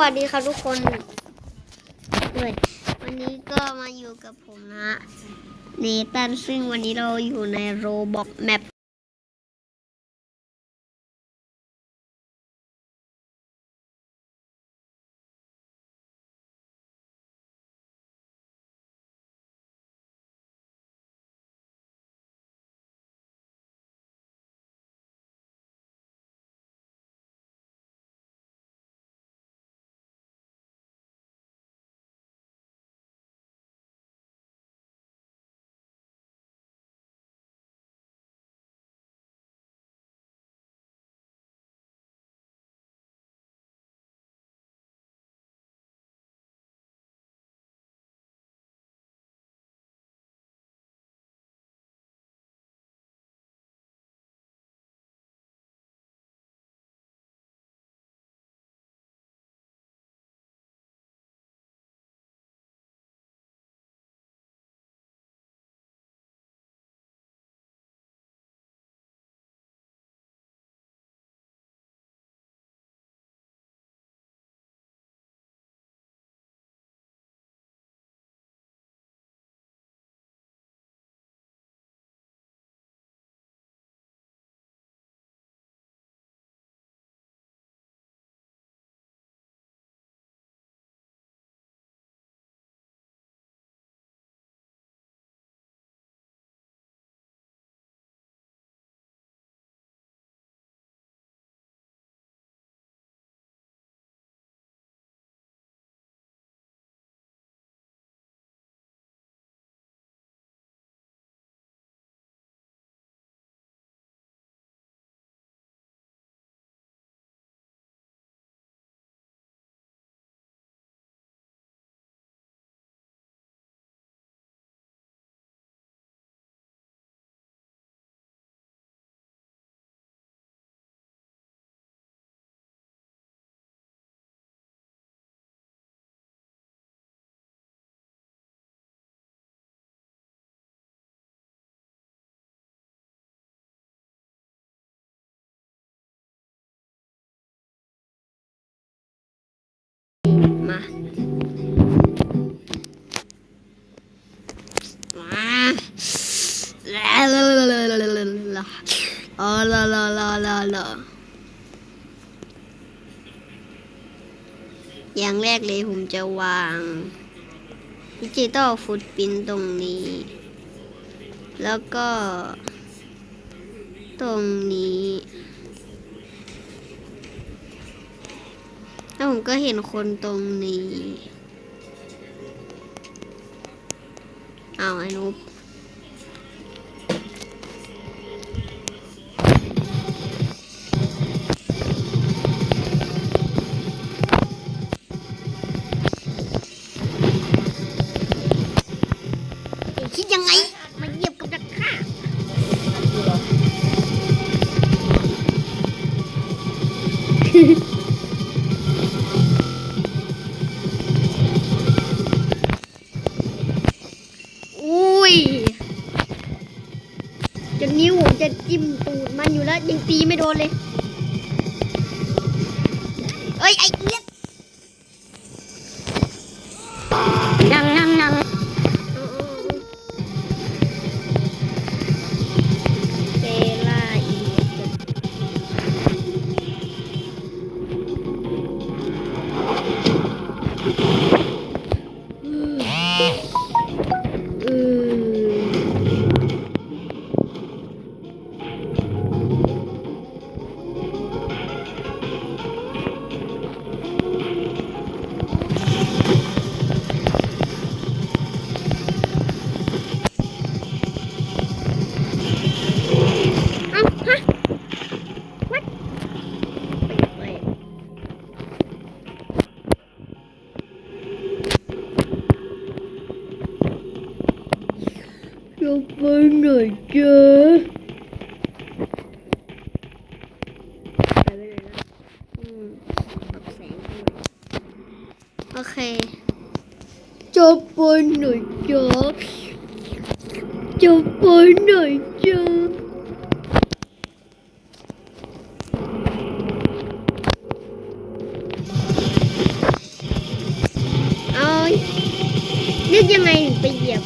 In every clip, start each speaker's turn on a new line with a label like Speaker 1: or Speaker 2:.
Speaker 1: วัสดีครับทุกคนด้วยวันนี้ก็มาอยู่กับผมนะเนตันซึ่งวันนี้เราอยู่ในโรบอกแมป มามาลาลาลาลาลาลาลาอ๋อลาลาลาลาลาอย่างแรกเลยผมจะวางดิจิตอลฟุตปินตรงนี้ แล้วก็ ตรงนี้ แล้วผมก็เห็นคนตรงนี้ เอาไอ้นุ๊บ ยจนนิ้วผมจะจิ้มตูดมันอยู่แล้วยังตีไม่โดนเลย เอ้ยไอ้ rồi chứ ok. Cho bơi nổi chó. Cho bơi nổi chó. Ôi nước như này bị dập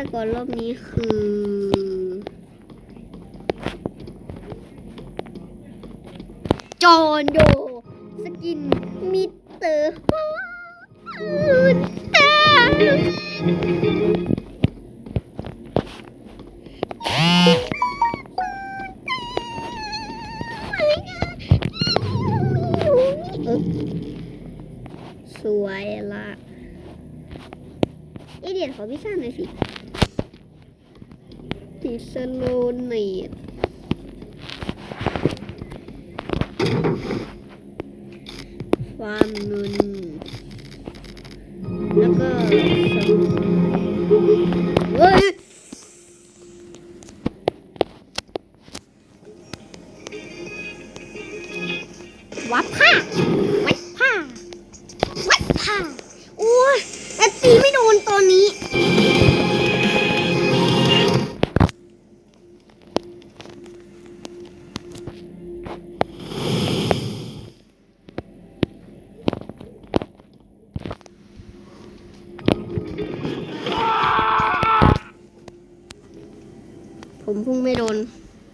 Speaker 1: ตกรรอบนี้คือ จอห์นโดสกินมิเตอร์ฮาร์ดเอ๊ะสวยละเอเดียนขอพิซซ่าหน่อยสิ สโลเนตความเงินแล้วก็สมุนเฮ้ยวัดผ้า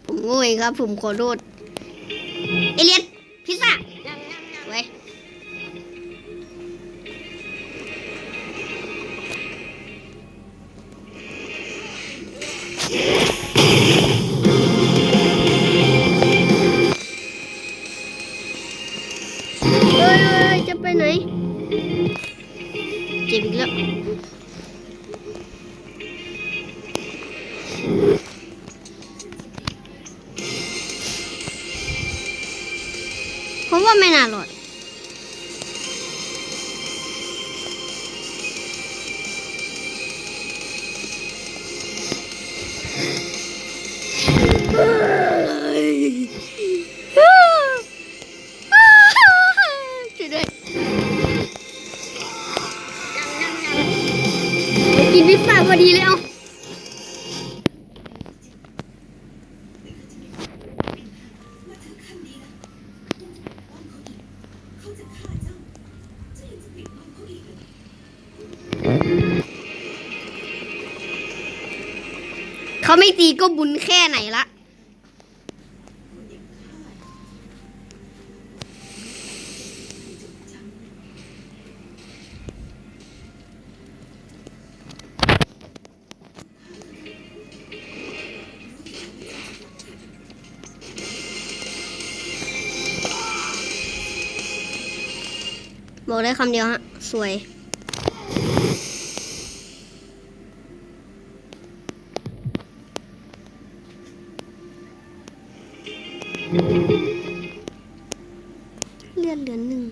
Speaker 1: ผมโง่งครับ ผมขอโทษเอเลียนพิซซ่าไว้เฮ้ยจะไปไหน เจ็บอีกแล้ว ผมว่าไม่น่ารอดช่วยด้วยกินพิซซ่าพอดีเลยเอา เขาไม่ตีก็บุญแค่ไหนละบอกได้คำเดียวฮะ สวย เลือดเหลือหนึ่ง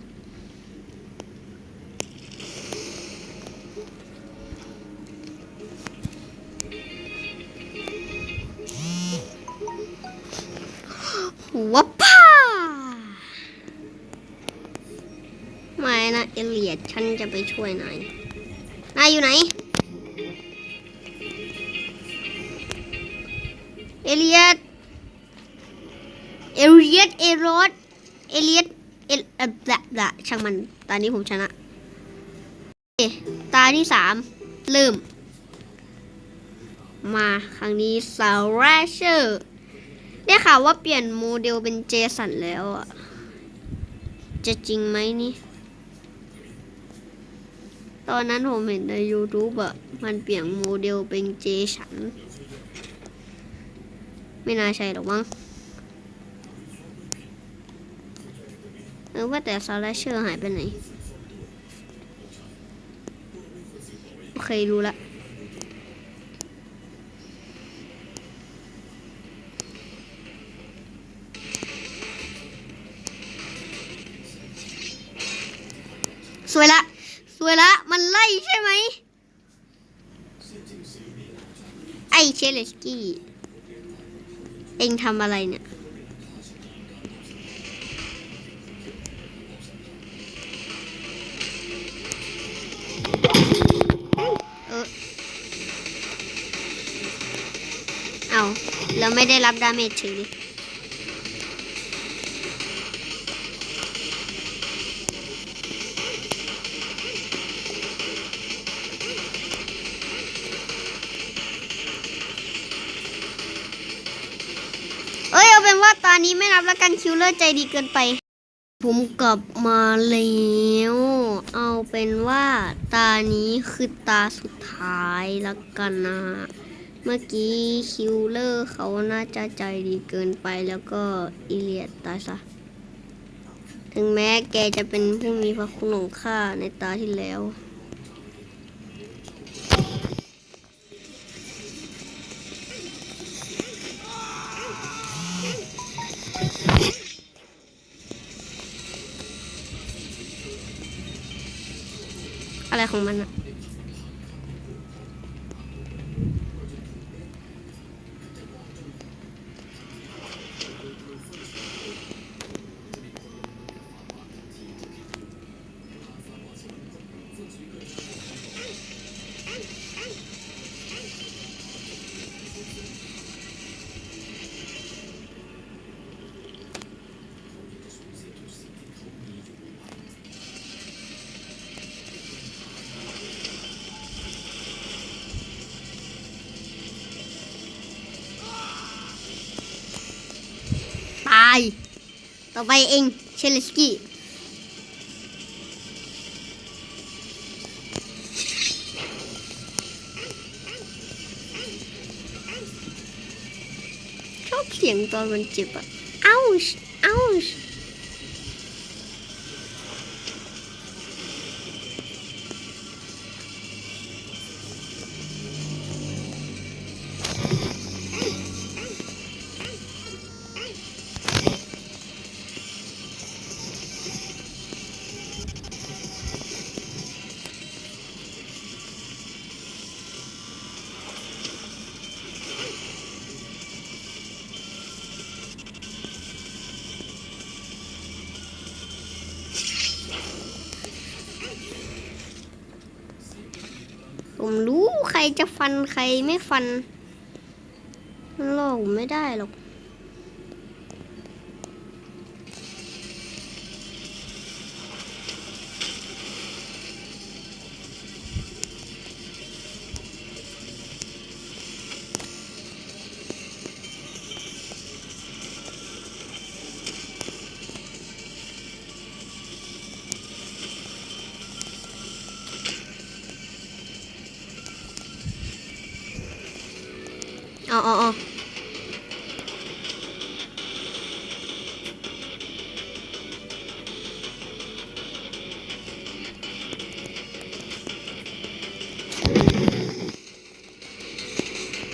Speaker 1: วับป้าไม่นะ เอเลียดฉันจะไปช่วยนาย นายอยู่ไหน เอเลียดเอเลียดเอรอดเอเลียด เอลเอ่อละละช่างมัน ตอนนี้ผมชนะ ตาที่สามเริ่มมาครั้งนี้ซาวแรเชอร์ได้ข่าวว่าเปลี่ยนโมเดลเป็นเจสันแล้วอะ จะจริงไหมนี่ ตอนนั้นผมเห็นใน YouTube อะมันเปลี่ยนโมเดลเป็นเจสัน ไม่น่าใช่หรอกมั้ง เออว่าแต่ซาลาเชอร์หายไปไหน โอเครู้ละสวยละ สวยละ มันไล่ใช่ไหม ไอเชลสกี้ เองทำอะไรเนี่ย เอาแล้วไม่ได้รับดาเมจเฉยเลยเอ้ยเอาเป็นว่าตอนนี้ไม่นับแล้วกันคิวเลอร์ใจดีเกินไป ผมกลับมาแล้ว เอาเป็นว่าตานี้คือตาสุดท้ายแล้วกันนะ เมื่อกี้คิวเลอร์เขาน่าจะใจดีเกินไปแล้วก็อิเลียดตายซะ ถึงแม้แกจะเป็นผู้มีพระคุณของข้าในตาที่แล้วอะไรของมันอะ Ai? Dabei in Cheleski. Schau, Xiang, da sind Chipper. Aus! ผมรู้ใครจะฟันใครไม่ฟันมันหลอกผมไม่ได้หรอก เอาเอาเอา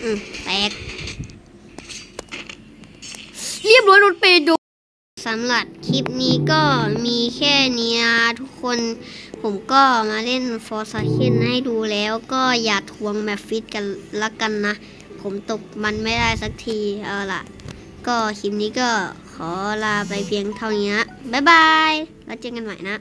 Speaker 1: อืมแตก เรียบร้อยรถเปโดสำหรับคลิปนี้ก็มีแค่นี้นะทุกคน ผมก็มาเล่นฟอร์ซาเคนให้ดูแล้วก็อย่าทวงแบบฟิตกันละกันนะ ผมตกมันไม่ได้สักทีเอาล่ะ ก็คลิปนี้ก็ขอลาไปเพียงเท่านี้นะบ๊ายบาย แล้วเจอกันใหม่นะ